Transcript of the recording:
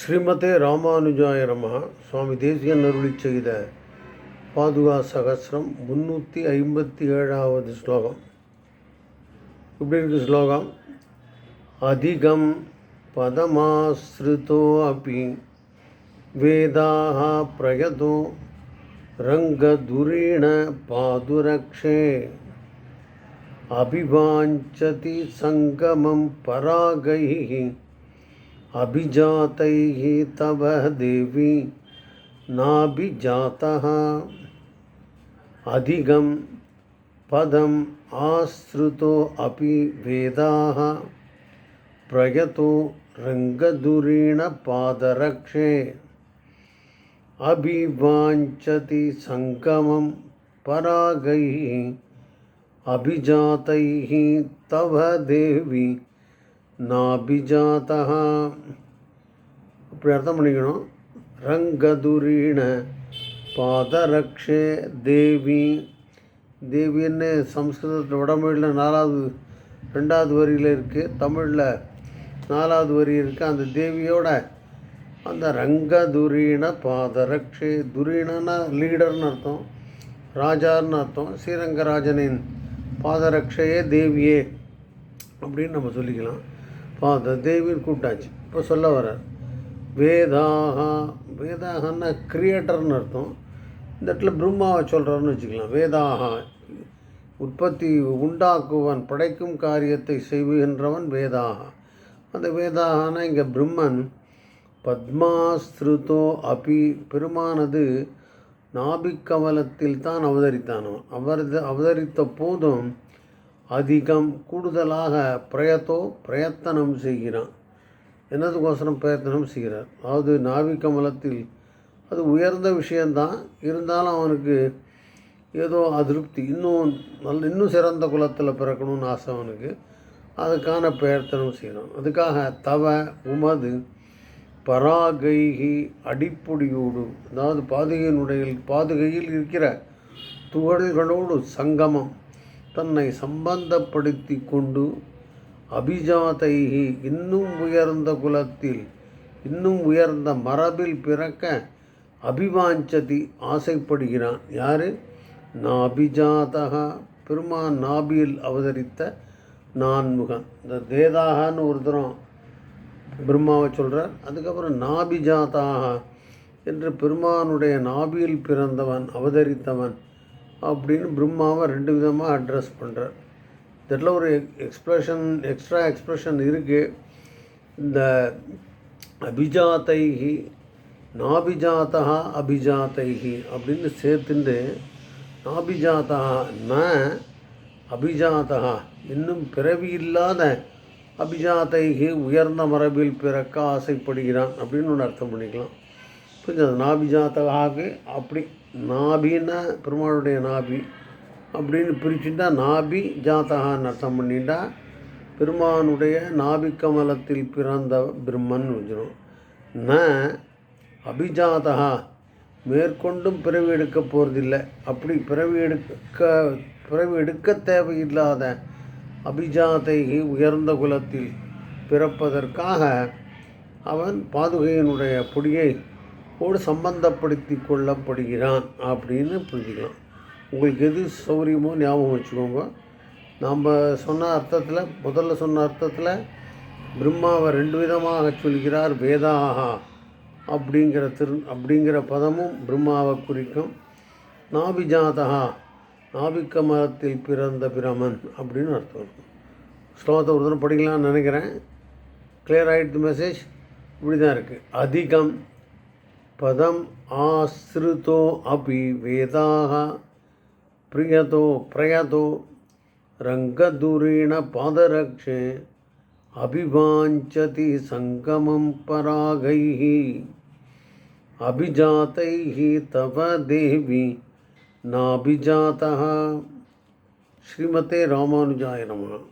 ஸ்ரீமதே ராமானுஜாய ரமா சுவாமி தேசியன் அருளி செய்த பாதுகா சகசிரம் முந்நூற்றி ஐம்பத்தி ஏழாவது ஸ்லோகம். இப்படி இருக்கு ஸ்லோகம்? அதிகம் பதமாசிரிதோ அப்பி வேதாக பிரயதோ ரங்கதுரீண பாதுரக்ஷே. அபிவாஞ்சதி சங்கமம் பராகை अभिजातैः तव देवी नाभिजातः। पदम् आश्रितो अपि वेदाः। प्रयतो रङ्गधुरीणपादरक्षे अभिवाञ्छति सङ्गमं परागैः। अभिजातैः तव देवी நாபிஜாதா அப்படி அர்த்தம் பண்ணிக்கணும். ரங்கதுரீண பாதரக்ஷே தேவி. தேவின்னு சம்ஸ்கிருதத்தில் வடமொழியில் நாலாவது ரெண்டாவது வரியில் இருக்குது தமிழில் நாலாவது வரி இருக்குது அந்த தேவியோட அந்த ரங்கதுரீண பாதரக்ஷே துரீணனா லீடர்னு அர்த்தம் ராஜான்னு அர்த்தம் ஸ்ரீரங்கராஜனின் பாதரக்ஷையே தேவியே அப்படின்னு நம்ம சொல்லிக்கலாம். பாத தேவின்னு கூப்பிட்டாச்சு. இப்போ சொல்ல வர்றார் வேதாகா வேதாகன்னா கிரியேட்டர்னு அர்த்தம். இந்த இடத்துல பிரம்மாவை சொல்கிறாருன்னு வச்சுக்கலாம். வேதாகா உற்பத்தி உண்டாக்குவன் படைக்கும் காரியத்தை செய்வுகின்றவன் வேதாகா. அந்த வேதாகனா இங்கே பிரம்மன். பத்மாஸ்திருதோ அபி பெருமானது நாபிக்கவலத்தில் தான் அவதரித்தானோ? அவர் அவதரித்த போதும் அதிகம் கூடுதலாக பிரயத்தோ பிரயத்தனம் செய்கிறான். என்னதுக்கோசரம் பிரயத்தனம் செய்கிறார்? அதாவது நாவிக்கமலத்தில் அது உயர்ந்த விஷயந்தான். இருந்தாலும் அவனுக்கு ஏதோ அதிருப்தி. இன்னும் நல்ல இன்னும் சிறந்த குலத்தில் பிறக்கணும்னு ஆசை அவனுக்கு. அதுக்கான பிரயத்தனம் செய்கிறான். அதுக்காக தவ உமது பராகைகி அடிப்பொடியோடு அதாவது பாதுகையினுடைய பாதுகையில் இருக்கிற துகள்களோடு சங்கமம். தன்னை சம்பந்தப்படுத்தி கொண்டு அபிஜாதைகி இன்னும் உயர்ந்த குலத்தில் இன்னும் உயர்ந்த மரபில் பிறக்க அபிவாஞ்சதி ஆசைப்படுகிறான். யார்? நாபிஜாதகா. பெருமான் நாபியில் அவதரித்த நான்முகன். இந்த தேதாகான்னு ஒரு தரம் பிரம்மாவை சொல்கிறார் அதுக்கப்புறம் நாபிஜாதாக என்று பெருமானுடைய நாபியில் பிறந்தவன் அவதரித்தவன் அப்படின்னு பிரம்மாவை ரெண்டு விதமாக அட்ரஸ் பண்ணுறார் இதில் ஒரு எக்ஸ்ப்ரெஷன் எக்ஸ்ட்ரா எக்ஸ்ப்ரெஷன் இருக்குது இந்த அபிஜாத்தைகி நாபிஜாத்தா அபிஜாத்தைகி அப்படின்னு சேர்த்துட்டு நாபிஜாத்தா ந அபிஜாத்தா இன்னும் பிறவி இல்லாத அபிஜாத்தைகி உயர்ந்த மரபில் பிறக்க ஆசைப்படுகிறான் அப்படின்னு ஒன்று அர்த்தம் பண்ணிக்கலாம். புரிஞ்சது? நாபிஜாத்தகாக்கு அப்படி நாபின்னா பெருமாளுடைய நாபி அப்படின்னு பிரிச்சுட்டா நாபி ஜாத்தகான்னு அர்த்தம் பண்ணிட்டா பெருமானுடைய நாபி கமலத்தில் பிறந்த பிரம்மன் வச்சிடும் ந அபிஜாதகா மேற்கொண்டும் பிறவி எடுக்க போகிறதில்லை அப்படி பிறவி எடுக்க பிறவி எடுக்க தேவையில்லாத அபிஜாத்தை உயர்ந்த குலத்தில் பிறப்பதற்காக அவன் பாதுகையினுடைய பொடியை ஓடு சம்பந்தப்படுத்தி கொள்ளப்படுகிறான் அப்படின்னு புரிஞ்சுக்கலாம். உங்களுக்கு எது சௌரியமோ ஞாபகம் வச்சுக்கோங்க. நாம் சொன்ன அர்த்தத்தில் முதல்ல சொன்ன அர்த்தத்தில் பிரம்மாவை ரெண்டு விதமாக சொல்கிறார் வேதாகா அப்படிங்கிற திரு அப்படிங்கிற பதமும் பிரம்மாவை குறிக்கும். நாபிஜாதகா நாபிக்க மதத்தில் பிறந்த பிரமன் அப்படின்னு அர்த்தம். ஸ்லோகத்தை ஒரு தடவை படிக்கலாம்னு நினைக்கிறேன். கிளியர் ஆகிடுது மெசேஜ் இப்படி தான் இருக்குது அதிகம் पदम् आश्रितो अपि वेदाः। प्रियतो प्रयतो, रङ्गदूरेण पादरक्षे अभिवाञ्छति सङ्गमं परागैः। अभिजातैः तव देवी नाभिजातः। श्रीमते रामानुजाय नमः।